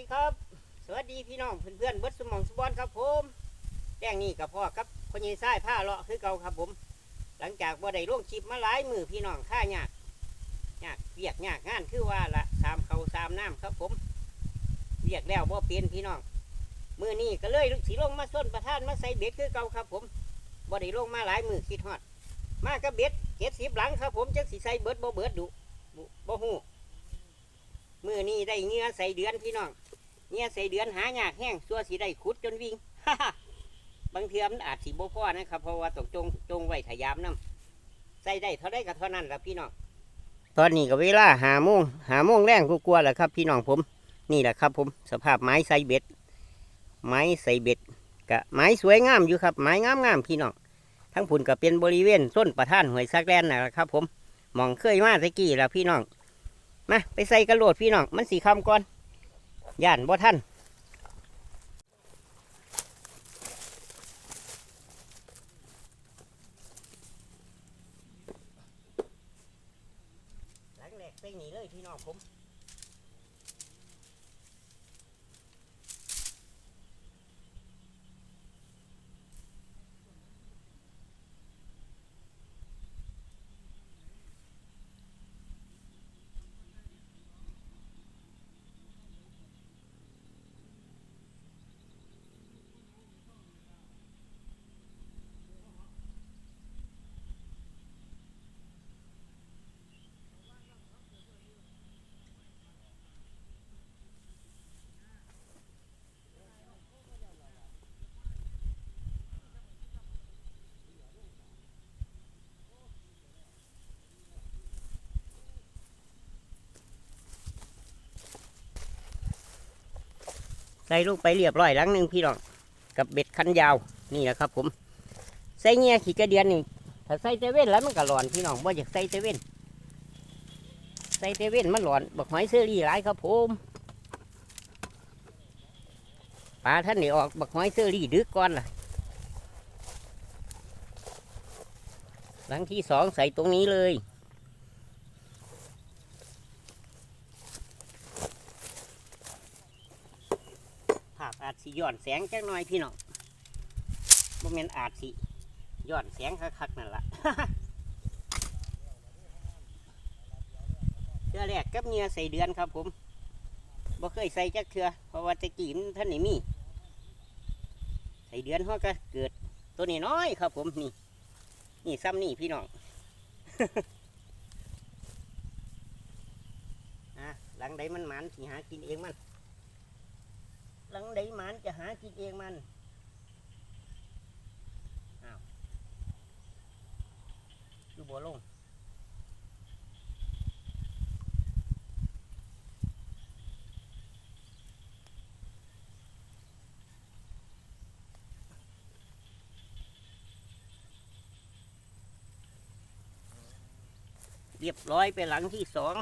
ดีครับ สวัสดีพี่น้องเพื่อนๆเบิดสมองสบอนครับผมแจ้งนี่กับพ่อครับพญายไส้ผ้าเลาะคือเก่าครับผม หลังจากบ่ได้ร่วงชิปมาหลายมือพี่น้องข้ายากยากเวียกยากงานคือว่าละสามเขาสามน้ำครับผมเวียกแล้วบ่เป็นพี่น้องมือนี้ก็เลยสีลงมาส้นประทานมาใส่เบ็ดคือเก่าครับ ผมบ่ได้ลงมาหลายมือคิดฮอด มากับเบ็ดเจ็ดสิบหลังครับผมจักสิใส่เบิดบ่เบิดดุบ่หูมือนี้ได้เงี้ยใส่เดือนพี่น้อง เนี่ยใส่เดือนหายากแห้งตัวสีได้ขุดจนวิ่งบางเทีมันอาจสีบ่พอนะครับเพราะว่าต้องจงจงไว้ถยามน้ำใส่ได้เท่าได้ก็เท่านั้นละพี่น้องตอนนี้ก็เวลาหาโมงหาโมงแรงกลัวๆแหละครับ พี่น้องผมนี่แหละครับผมสภาพไม้ใส่เบ็ด ไม้ใส่เบ็ดกะไม้สวยงามอยู่ครับ ไม้งามๆพี่น้องทั้งผุนก็เป็นบริเวณต้นประท่านหวยซักแลนน่ะครับ ผมหมองเคยมาตะกี้แล้วพี่น้องมาไปใส่กระโหลดพี่น้องมันสีคำก่อน ย่านบ่ท่านหลังแหลกไปหนีเลยพี่น้องผม ใส่ลงไปเรียบร้อยหลังหนึ่งพี่น้องกับเบ็ดคันยาวนี่แหละครับผม ใส่เงี้ยขี้กระเดียนนี่ถ้าใส่เตเว่นแล้วมันก็หลอนพี่น้องว่าอยากใส่เตเว่นใส่เตเว่นมันหลอนบักหอยเซอรี่หลายครับผมปลาท่านนี่ออกบักหอยเซอรี่ดึกก่อนล่ะ หลังที่สองใส่ตรงนี้เลย ภาพอาจ สิย้อนแสงจักหน่อยพี่น้องบ่แม่นอาจสิย้อนแสงคักๆนั่นล่ะเทือแรกกับเมียใส่เดือนครับผมบ่เคยใส่จักเทือเพราะว่าตะกี้มันท่านนี่มี ใส่เดือนเขาก็เกิดตัวนี้น้อยครับผมนี่ นี่ซ้ำนี่พี่น้องอะหลังใดมันหมันสิหากินเองมัน หลังใดหมันจะหากินเองมันอ้าวดูบัวลงเรียบร้อยไปหลังที่สอง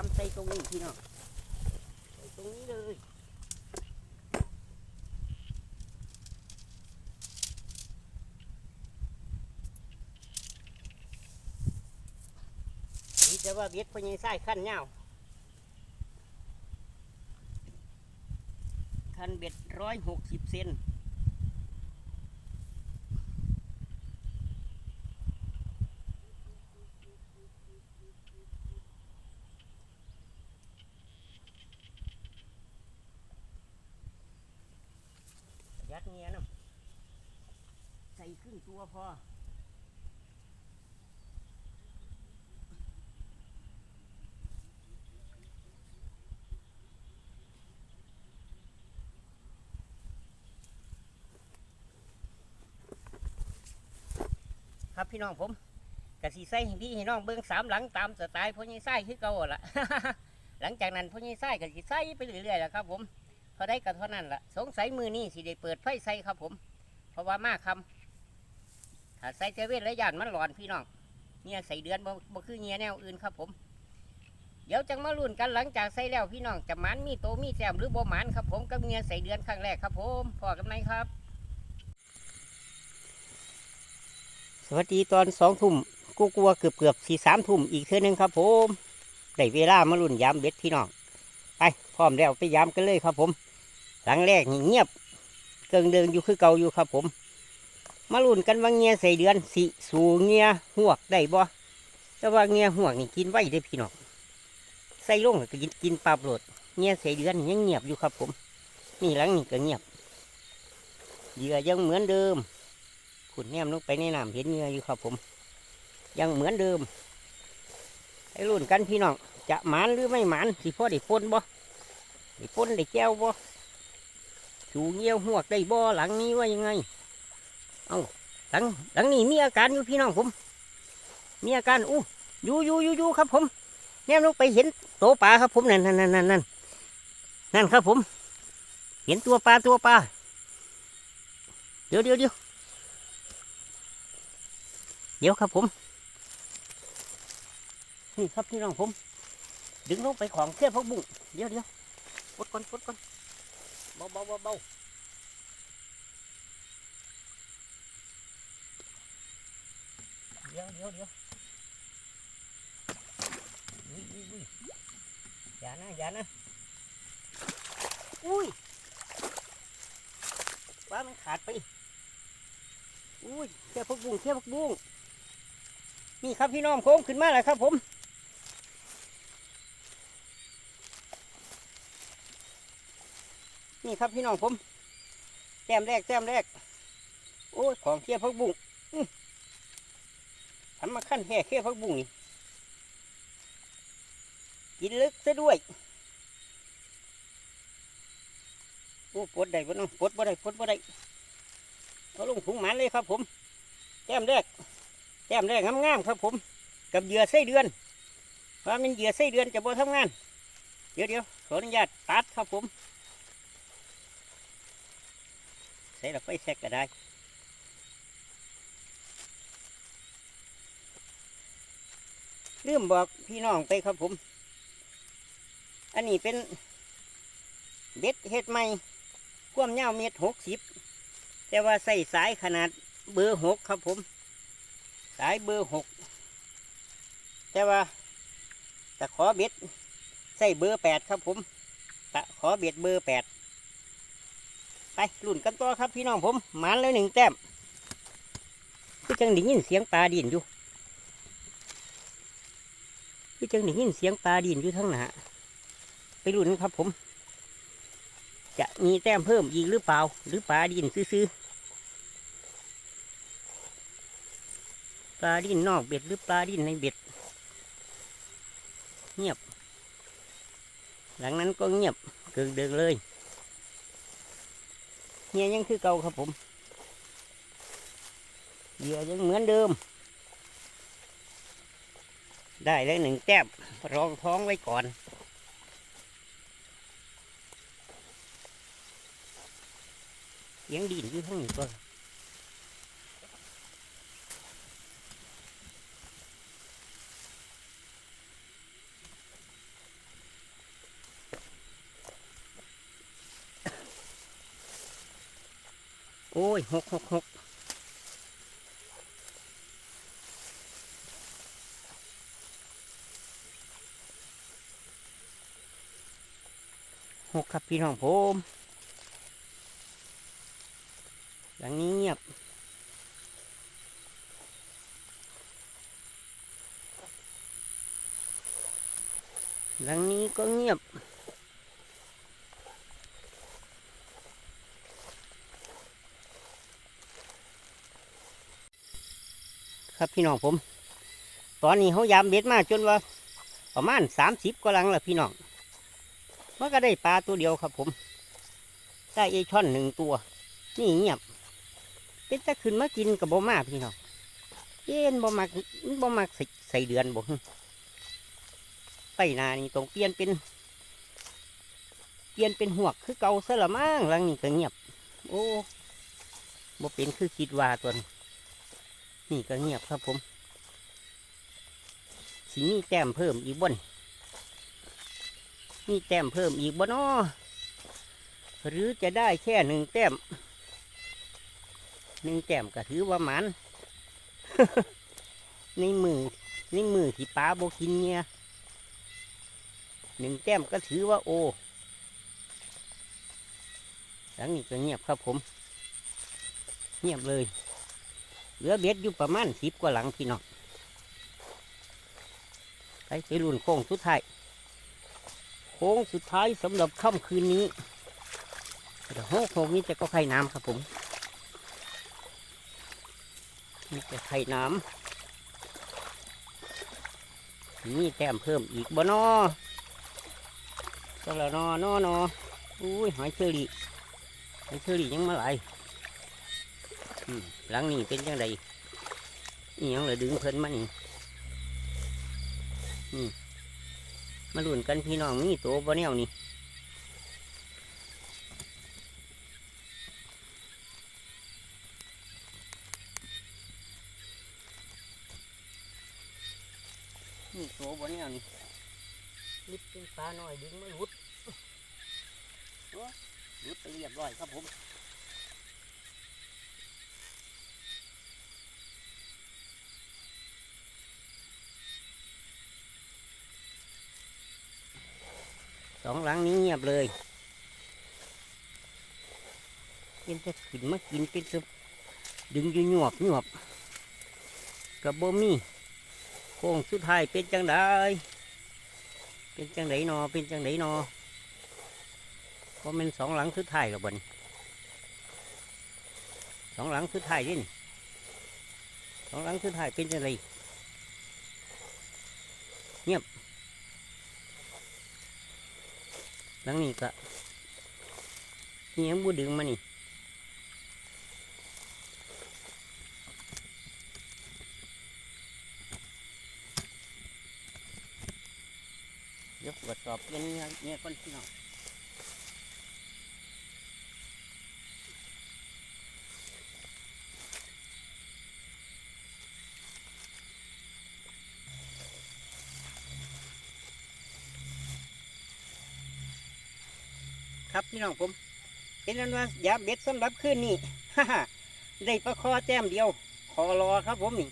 ามใส่ตรงนี้พี่น้องใส่ตรงนี้เลยนี่จะว่าเบ็ดพญายไส้ขั้นเงาขั้นเบ็ดร้อยหกสิบเซนยัดเงี้ยนะใส่ครึ่ง ตัวพอครับพี่น้องผมกะสีใส่ให้พี่ให้น้องเบิ้งสามหลังตามสไตล์พ่อใหญ่ไส้คือเก่าหั่นละหลังจากนั้นพ่อใหญ่ไส้กะสีใส่ไปเรื่อยๆแหละครับ ผมเขาได้กันเท่านั้นละสงสัยมือนี่สิได้เปิดไฟใส่ครับผม เพราะว่ามาคำ ถ้าใส่เจเว่นและยานมันหลอนพี่น้องเนี่ยใส่เดือนบ่บ่คือเงี้ยแนวอื่นครับผม เดี๋ยวจังมาลุ้นกันหลังจากใส่แล้วพี่น้องจะมันมีโตมีแซมหรือบ่มันครับผมกับเงี้ยใส่เดือนครั้งแรกครับผมพอกันไหมครับ สวัสดีตอนสองทุ่มกูกลัวเกือบเกือบสี่สามทุ่มอีกเท่านึงครับผมได้เวลามาลุ้นยามเบ็ดพี่น้องไปพร้อมแล้วไปยามกันเลยครับผม หลังแรกเงียบเกิงเดินอยู่คือเก่าอยู่ครับผม มาลุ้นกันว่าเงียใส่เดือนสิสู่เงียหวกได้บ่แต่ว่าเงียหวกนี่กินไว้เด้พี่น้องใส่ลงก็กินกินปลาโปรดเงียใส่เดือนยังเงียบอยู่ครับผม นี่หลังนี่ก็เงียบเหยื่อยังเหมือนเดิมขุดแนมลงไปในน้ำเห็นเหงื่ออยู่ครับผม ยังเหมือนเดิมไอ้รุ่นกันพี่น้องจะหมานหรือไม่หมานสิพ่อได้ปนบ่ได้ปนได้แก้วบ่ถูงเงี้ยวหวกได้บ่หลังนี้ว่ายังไง เอาหลังหลังนี้มีอาการอยู่พี่น้องผม มีอาการอู้อยู่อยู่อยู่อยู่ครับ ผมแนมลงไปเห็นโตปลาครับ ผมนั่นนั่นนั่นนั่นนั่นนั่นครับผม เห็นตัวปลาตัวปลาเดี๋ยวเดี๋ยวเดี๋ยวเดี๋ยวครับผมนี่ครับพี่น้องผม ดึงลงไปของเทียบพักบุ้งเดี๋ยวเดี๋ยวกดก่อนกดก่อนเบาเบาเบาเบา ดี๋ยวเดี๋ยวเดี๋ยวอุ้ยอุ้ยอุ้ยอย่านะอย่านะอุ้ยว่ามันขาดไปอุ้ยเทียพักบุ้งเทียพักบุ้งนี่ครับพี่น้องโค้งขึ้นมาแล้วครับผมนี่ครับพี่น้องผมแต้มแรกแต้มแรกโอ้ยของเคี้ยวพักบุ้งอื้ ทำมาขั้นแห่เคี้ยวพักบุ้งกินลึกซะด้วยโอ้ปวดได้ปวดน้องปวดบ่ได้ปวดบ่ได้เอาลงถุงหมันเลยครับ ผม แต้มแรก แต้มแรกงามๆครับ ผม กับเหยื่อไส้เดือนว่าะมันเหยื่อไส้เดือนจะบ่ทำงาน เดี๋ยวเดี๋ยวขออนุญาตตัดครับผม ใส่ละไฟแซกก็ได้ ลืมบอกพี่น้องไปครับผม อันนี้เป็นเบ็ดเฮ็ดใหม่ความยาวเมตรหกสิบแต่ว่าใส่สายขนาดเบอร์หกครับผม สายเบอร์หกแต่ว่าตะขอเบ็ดใส่เบอร์แปดครับผมตะขอเบ็ดเบอร์แปดไปลุ่นกันต่อครับพี่น้องผมหมานเลยหนึ่งแต้มคือจังได้ยินเสียงปลาดินอยู่ คือจังได้ยินเสียงปลาดินอยู่ทั้งหนาไปลุ่นครับผม จะมีแต้มเพิ่มอีกหรือเปล่า หรือปลาดินซื้อปลาดินนอกเบ็ดหรือปลาดินในเบ็ด เงียบ หลังนั้นก็เงียบเกินเดินเลยเงียยังคือเก่าครับผมเหยื่อยังเหมือนเดิม ได้แล้วหนึ่งแต้มรองท้องไว้ก่อนเสียงดินอยู่ทั้งนี้ก็โอ้ยหกหกหก หกครับพี่น้องผมหลังนี้เงียบหลังนี้ก็เงียบครับพี่น้องผม ตอนนี้เขายามเบ็ดมาจนว่า ประมาณสามสิบกว่าลังแล้วพี่น้อง มันก็ได้ปลาตัวเดียวครับผมได้เอช่อนหนึ่งตัว นี่เงียบ เป็นตะขึ้นมากินกับบ่มากพี่น้องเย็นบ่มักบ่มักใส่ใส่เดือนบ่ไปนานี่ต้องเปลี่ยนเป็นกิลี่ยนเป็นหวกคือเก่าซะละมั่งหลังนี้ก็เงียบ โอ้บ่เป็นคือคิดว่าตัวนี้นี่ก็เงียบครับผมสีมีแต้มเพิ่มอีกบ่น มีแต้มเพิ่มอีกบ่นอหรือจะได้แค่หนึ่งแต้มหนึ่งแต้มก็ถือว่ามันในมือในมือที่ป้าโบกินเนี่ยหนึ่งแต้มก็ถือว่าโอหลังนี้ก็เงียบครับผม เงียบเลย เหลือเบ็ดอยู่ประมาณสิบกว่าหลังพี่น้องไปไปรุ่นโค้งสุดท้าย ค้งสุดท้ายสำหรับค่ำคืนนี้เดี๋ยวโค้งโค้งนี้จะก็ไข่น้ำครับผมนี่จะไข่น้ำนี่แต้มเพิ่มอีกบ่นอก็ละนอนอนออุ้ยหอยเชอรี่หอยเชอรี่ยังมาหลหลังนี้เป็นจังไดนี่ยังเลยดึงเพิ่นมานี่นี่ มาลุ้นกันพี่น้องนี่ตัวบ่แนวนี่นี่ตัวบ่แนวนี่นิดเป็นปลาหน่อยดึงไม่หลุดโอ้หลุดไปเรียบร้อยครับผม สองหลังนี้เงียบเลยเป็นจะขึ้นมากินเป็นจะดึงอยู่หยวบหยวบกับบมี่โค้งสุดท้ายเป็นจังไดเป็นจังไดนอเป็นจังไดนอเพราะมันสองหลังสุดท้ายกับบนสองหลังสุดท้ายนี่นี่สองหลังสุดท้ายเป็นจังไดเงียบ หลังนี้ก็เงี้ยบูดึงมานี่ยวตรวสอบเงี้ยเงี้ยเงี้ยก่อนที่น้อง พี่น้องผมเป็นนั้นว่ายาเบ็ดสำหรับคืนนี้ฮ่าฮ่าได้ปลาคอแต้มเดียวคอรอครับผมนี่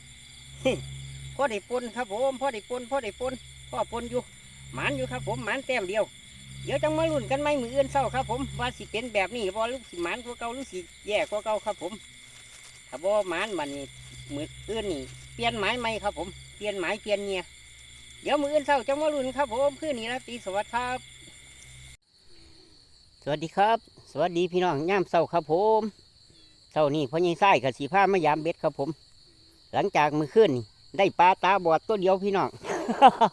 พ่อได้ปนครับผมพ่อได้ปนพ่อได้ปนพ่อปนอยู่หมานอยู่ครับผมหมานแต้มเดียว เดี๋ยวจังมาลุ้นกันไหมมืออื่นเศร้าครับผมว่าสิเป็นแบบนี้บ่หรือสิหมานกว่าเก่าหรือสิแย่กว่าเก่าครับผมถ้าบ่หมานมันนี่มืออื่นนี่เปลี่ยนหมายใหมครับผมเปลี่ยนหมายเปลี่ยนเงียเดี๋ยวมืออื่นเศร้าจังมาลุ้นครับผมคืนนี้ราตรีสวัสดิ์ครับ วัสดีครับ สวัสดีพี่น้องย่ามเศร้าครับผมเศร้านี่พ่อใหญ่ไส้กับสีผ้ามายามเบ็ดครับผม หลังจากมือขึ้นได้ปลาตาบอดตัวเดียวพี่น้อง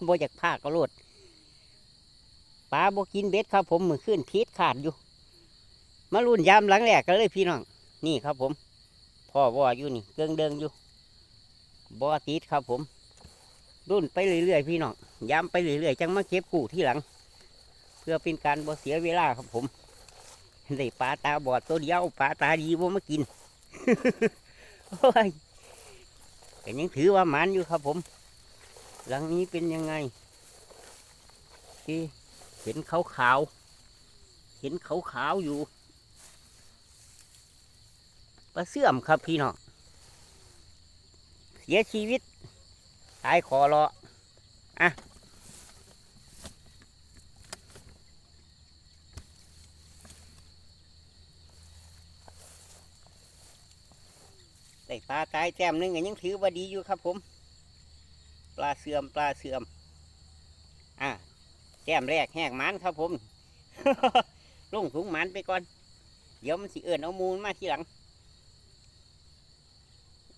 บ่อยากพากก็โลดปลาบ่กินเบ็ดครับผมมือขึ้นทิศขาดอยู่ มารุ่นยามหลังแรกกันเลยพี่น้องนี่ครับผม พ่อบ่ออยู่นี่เกิงเดิงอยู่บ่อติดครับผม รุ่นไปเรื่อยๆพี่น้องยามไปเรื่อยๆจังมาเก็บกู้ที่หลัง เพื่อเป็นการบ่เสียเวลาครับผม ได้ปลาตาบอดตัวเดียวปลาตาดีบ่ามากินโอ้ยแต่ยังถือว่าหมันอยู่ครับผม หลังนี้เป็นยังไงที่เห็นขาวขาวๆเห็นขาวขาวๆอยู่ปลาเสื่อมครับพี่น้องเสียชีวิตตายคอรออะ ได้ปลาตายแต้มหนึงก็ยังถือว่าดีอยู่ครับผม ปลาเสื่อมปลาเสื่อม อะแต้มแรกแหกมันครับผมลงถุงมันไปก่อน เดี๋ยวมันสิเอื่นเอามูลมาทีหลัง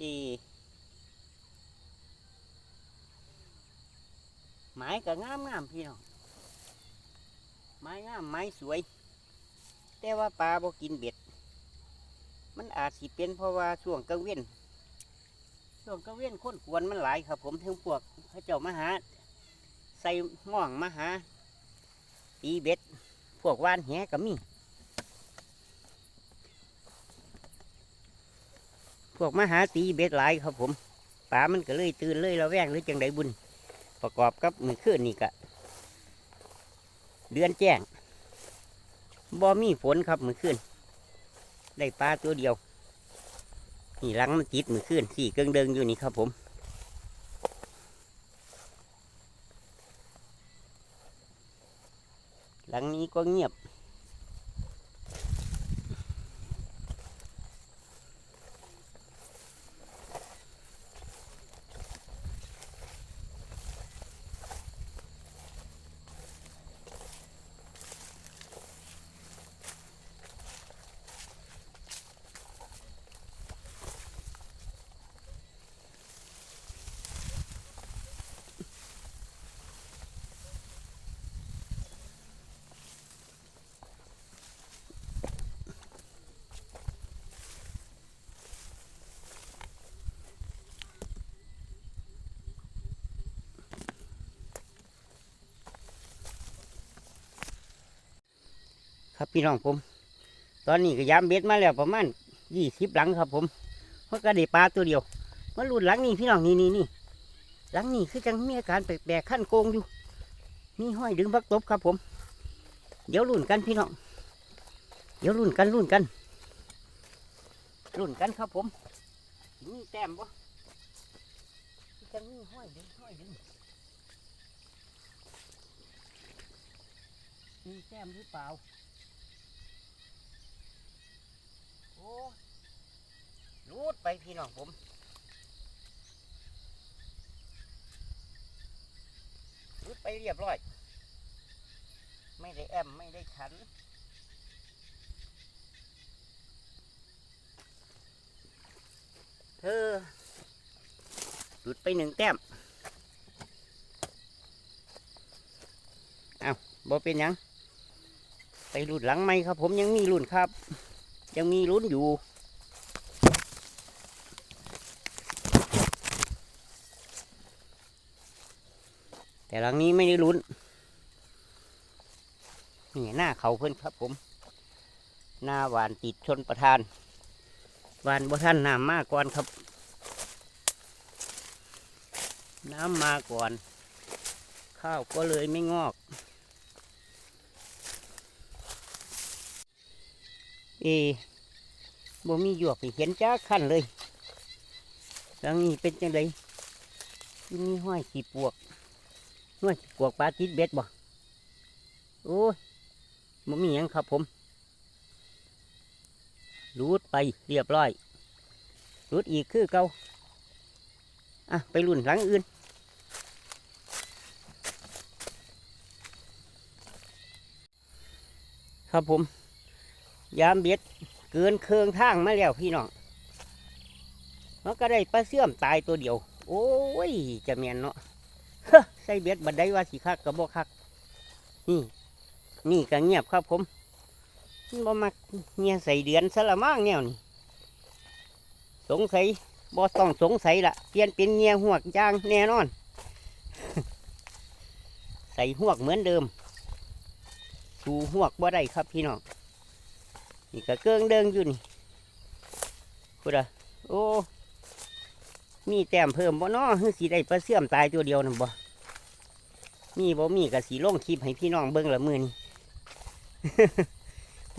อีไม้ก็งามงามพี่น้องไม้งามไม้สวย แต่ว่าปลาบ่กินเบ็ด มันอาจสิเป็นเพราะว่าช่วงกลางเว้นช่วงกลางเว้นคนกวนมันหลายครับ ผมทั้งพวกเขาเจ้ามหา ใส่หม่องมหา ตีเบ็ด พวกวานแหก็มี พวกมหาตีเบ็ดหลายครับผมป่ามันก็เลยตื่นเลยระแวงหรือจังไดบุญ ประกอบกับมือคืนนี่กะเดือนแจ้งบ่มีฝนครับมือคืน ได้ปลาตัวเดียว นี่ลังมันติดมือขึ้นสี่เกิงเดิงอยู่นี่ครับผม หลังนี้ก็เงียบ ครับพี่น้องผม ตอนนี้ก็ยามเบ็ดมาแล้วประมาณยี่สิบหลังครับ ผมเพราะก็ได้ปลาตัวเดียวมาลุ่นหลังนี้พี่น้องนี่นี่นี่หลังนี้คือจังมีอาการแปลกๆขั้นโกงอยู่ มีห้อยดึงพักตบครับผม เดี๋ยวลุ่นกันพี่น้อง เดี๋ยวลุ่นกันลุ่นกันลุ่นกันครับผมนี่แต้มบ่จังมีห้อยดึงห้อยดึงมีแต้มหรือเปล่า โอ้ รูดไปพี่น้องผมรูดไปเรียบร้อย ไม่ได้แอมไม่ได้ขันเธอหลุดไปหนึ่งแต้ม เอาบ่เป็นยัง ไปหลุดหลังไหมครับ ผมยังมีรุ่นครับ ยังมีลุ้นอยู่ แต่หลังนี้ไม่ได้ลุ้นนี่หน้าเขาเพิ่อนครับผม หน้าหวานติดชนประทานหวานบ่ท่านน้ำมาก่อนครับ น้ำมาก่อน ข้าวก็เลยไม่งอก เอบ่มีหยวกเห็นจ้าขั้นเลยหลังนี้เป็นจังไดที่มีห้อยขีปวกห้อยขีปวกปลาติดเบ็ดบ่โอ้ยบ่มีหยังครับผมรูดไปเรียบร้อยรูดอีกคือเก่าอะไปรุ่นหลังอื่นครับผม ยามเบ็ดเกินเคืองทางมาแล้วพี่น้องมันก็ได้ปลาเสื่อมตายตัวเดียว โอ้ย จะเมียนเนาะใส่เบ็ดบัดได้ว่าสิคักกับบ่คัก นี่ นี่ก็เงียบครับผมบ่มักเงียใส่เดือนสละมั่งแนวนี่สงสัยบ่ต้องสงสัยละเปลี่ยนเป็นเงียหวกย่างแน่นอน ใส่หวกเหมือนเดิม สูหวกบ่ได้ครับพี่น้อง นี่ก็เกื้องเดิงอยู่นี่พูดอะโอ้ มีแต้มเพิ่มบ่น้อคือสีได้ปลาเสื่อมตายตัวเดียวนั่นบ่มีบ่มีกับสีล่งคลิปให้พี่น้องเบิ่งละมือนี่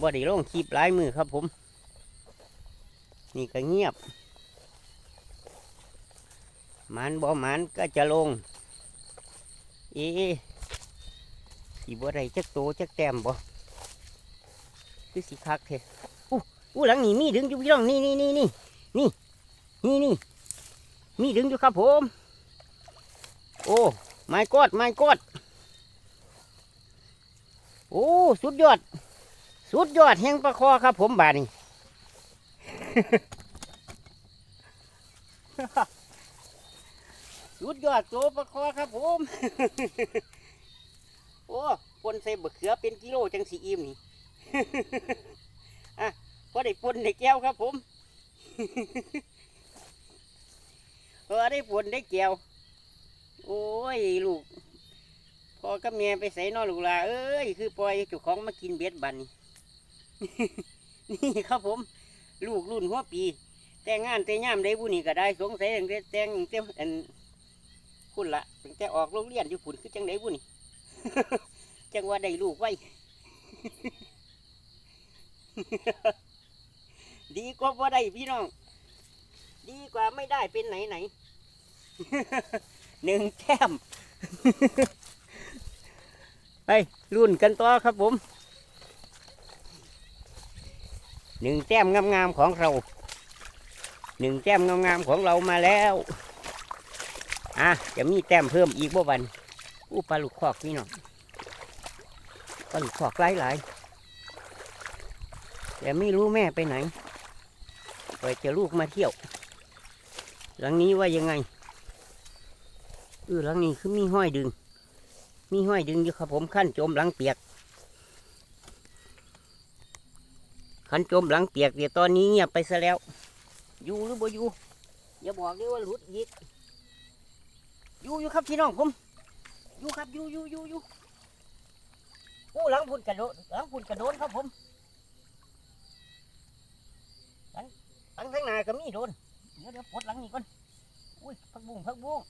บ่ได้ล่งคลิปหลายมือครับผม นี่ก็เงียบมันบ่มันก็จะลง เอ๊ะสีบ่ได้จักโตจักแต้มบ่ คือสีคักเทอู้อู้หลังนี้มีดึงอยู่พี่น้องนี่นี่นี่นี่นี่นี่นี่มีดึงอยู่ครับผม โอ้ไม่กอดไม่กอดโอ้สุดยอด สุดยอดแห่งปลาคอครับผมบาดนี้สุดยอดโตปลาคอครับผม โอ้ปนใส่บะเขือเป็นกิโลจังสีอิ่มนี่ อะพอได้ปนได้แก้วครับผมเออได้ปนได้แก้วโอ้ยลูกพอกับแม่ไปใส่นอลูกลาเอ้ยคือปล่อยจ้าของมากินเบ็ดบันนี่นี่ครับผม ลูกรุ่นหัวปี แต่งงานแต่ย่ามได้บุนี่ก็ได้สงสัยตั้งแต่แต่งตั้งแต่อันคุณละตั้งแต่ออกโรงเรียนอยู่ฝุ่นคือจังได้บุนี่จังว่าได้ลูกไว้ ดีกว่าบ่ได้พี่น้อง ดีกว่าไม่ได้เป็นไหนไหนหนึ่งแต้มไปรุ่นกันต่อครับผมหนึ่งแต้มงามๆของเราหนึ่งแต้มงามๆของเรามาแล้วอะจะมีแต้มเพิ่มอีกบ่วันอู้ปลาลูกคอกพี่น้องปลาลูกคอกหลายหลายๆ แต่ไม่รู้แม่ไปไหนปล่อยจะลูกมาเที่ยว หลังนี้ว่ายังไงเออหลังนี้คือมีห้อยดึง มีห้อยดึงอยู่ครับผมขั้นจมหลังเปียกขันจมหลังเปียกเดี๋ยวตอนนี้เงียบไปซะแล้ว อยู่หรือบ่อยู่ อย่าบอกเลยว่าหลุดยิกอยู่อยู่ครับพี่น้องผม อยู่ครับอยู่อยู่อยู่อยู่โอ้หลังพุ่นกระโดดหลังพุ่นกระโดดครับผม ลังหลังข้างหน้าก็มีโดน เดี๋ยวเดี๋ยวปลดหลังนี้ก่อน อุ้ยพักบุ้งพักบุ้ง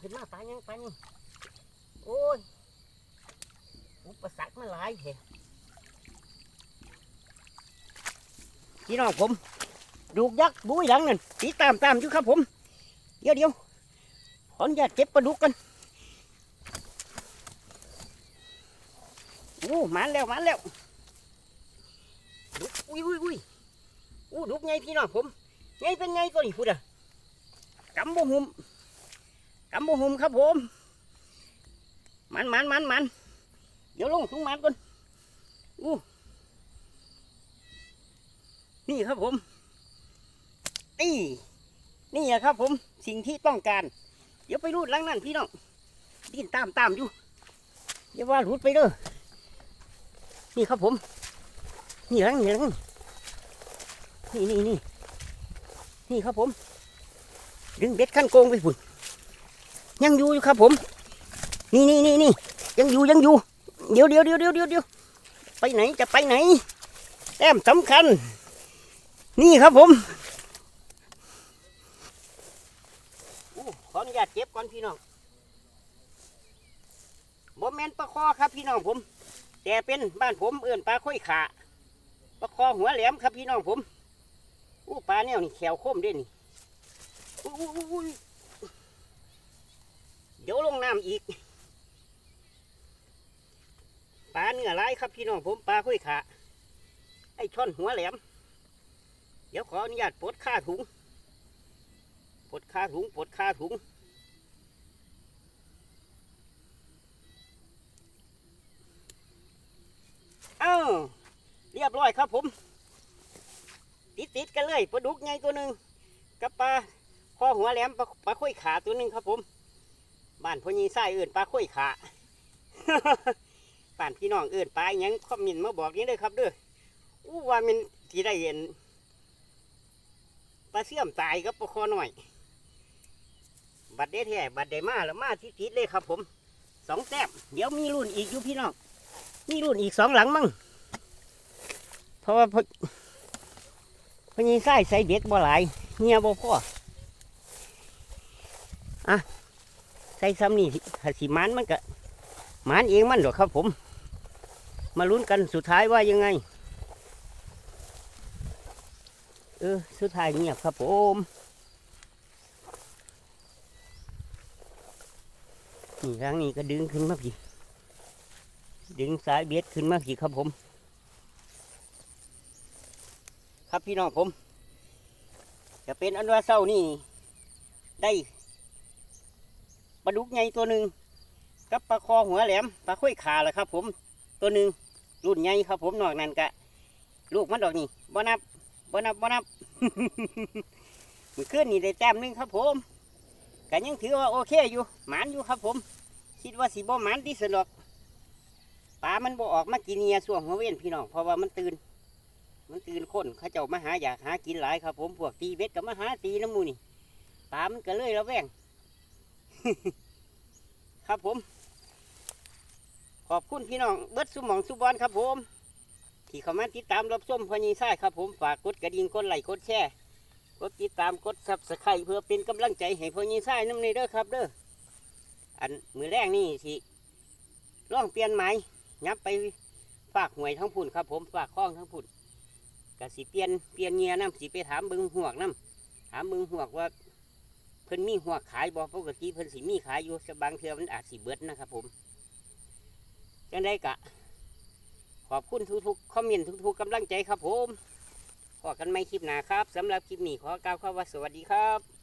ขึ้นมาปลายังปลายังโอ้ย อุปสรรคมันหลายเถอะพี่น้องผมดูกยักษ์บุ้ยหลังนั่นตีตามตามอยู่ครับผม เดี๋ยวเดี๋ยวขออนุญาตเก็บปลาดุกกันโอ้หมันแล้วหมันแล้ว อุ้ยอุ้ยอุ้ยอู้ดุกไงพี่น้องผมไงเป็นไงตัวนี้พูดอะกำบุหุมกำบุหุมครับผม มันมันมันมันเดี๋ยวลงถุงมันก่อนอู้นี่ครับผม นี่ นี่อะครับผม สิ่งที่ต้องการ เดี๋ยวไปรูดหลังนั่นพี่น้องดิ้นตามตามอยู่อย่าว่ารูดไปเด้อ นี่ครับผม นี่ลังนี่ลังนี่นี่นี่นี่ครับผม ดึงเบ็ดขั้นโกงไปฝุ่นยังอยู่อยู่ครับผม นี่นี่นี่นี่ยังอยู่ยังอยู่ เดี๋ยวเดี๋ยวเดี๋ยวเดี๋ยวเดี๋ยวเดี๋ยวไปไหนจะไปไหน แต้มสำคัญ นี่ครับผมอู้ขออนุญาตเก็บก่อนพี่น้องโมเมนปลาคอครับพี่น้องผม แต่เป็นบ้านผมเอื่นปลาค่อยขา ปลาคอหัวแหลมครับพี่น้องผมอู้ปลาเนี่ยนี่แขวคมเด้นี่อู้อู้อู้อู้เดี๋ยวลงน้ำอีกปลาเนื้อลายครับพี่น้องผมปลาคุยขาไอ้ช่อนหัวแหลม เดี๋ยวขออนุญาตปลดค่าถุงปลดค่าถุงปลดค่าถุงอ้าว เรียบร้อยครับผม ติดติดๆกันเลยปลาดุกใหญ่ตัวหนึ่งกับปลาคอหัวแหลมปลาปลาคุยขาตัวหนึ่งครับผมบ้านพญีไส้อื่นปลาคุยขาป่านพี่น้องเอินปลาอิหยังคอมเมนต์มาบอกนี้เลยครับเด้ออู้ว่ามันที่ได้เห็นปลาเสื่อมตายกับปลาคอหน่อย บัดเด้แท้บัดได้มาแล้วมาที่ติดเลยครับผมสองแต้มเดี๋ยวมีรุ่นอีกอยู่พี่น้องมีรุ่นอีกสองหลังมั่ง เพราะว่าพพญีไส้ใส่เบ็ดบ่หลายเงียบ่พ่ออะใส่ซ้ำนี่ถ้าสิมันมันก็มานเองมันหรอครับผม มาลุ้นกันสุดท้ายว่ายังไง เออสุดท้ายเงียบครับผมนี่ครั้งนี้ก็ดึงขึ้นมาพี่ ดึงสายเบ็ดขึ้นมาพี่ครับผม ครับพี่น้องผม จะเป็นอันว่าเศร้านี่ได้ปลาดุกใหญ่ตัวหนึ่งกับปลาคอหัวแหลมปลาค่อยขาแหละครับ ผมตัวหนึ่งรุ่นใหญ่ครับ ผมนอกนั้นกะ ลูกมันดอกนี่บ่นับบ่นับบ่นับมือขึ้นนี่ได้แต้มหนึงครับ ผมกันยังถือว่าโอเคอยู่หมานอยู่ครับ ผม คิดว่าสีบ่หมานที่สุดหรอกปลามันบ่ออกมากินเนียส่วงหัวเว้นพี่น้องเพราะว่ามันตื่น มันตื่นคนเขาเจ้ามาหาอยากหากินหลายครับ ผมพวกตีเบ็ดกับมาหาตีน้ำมูนี่ปลามันก็เลยระแวงครับผม ขอบคุณพี่น้องเบิดสุหมองสุบอนครับผม ที่เข้ามาติดตามรับชมพอยีซ่าครับผมฝากกดกระดิ่งกดไลค์กดแชร์กดติดตามกดซับสไครต์เพื่อเป็นกำลังใจให้พอยีซ่าน้ำในเด้อครับเด้ออันมือแรกนี่สิล่องเปลี่ยนไม้ยับไปฝากหวยทั้งพุ่นครับผมฝากข้องทั้งพุ่น กสิเปลี่ยนเปลี่ยนเงียน้ำสิไปถามเบิงหวกน้ำถามเบิงหวกว่าเพิ่นมีหัวขายบอกปกติเพิ่นสิมีขายอยู่สบางเทือมันอาจสิเบิดนะครับผมจังได้กะ ขอบคุณทุกๆคอมเมนต์ทุกๆกำลังใจครับผมพอกันไม่คลิปหนาครับสำหรับคลิปนี้ขอกล่าวคำว่าสวัสดีครับ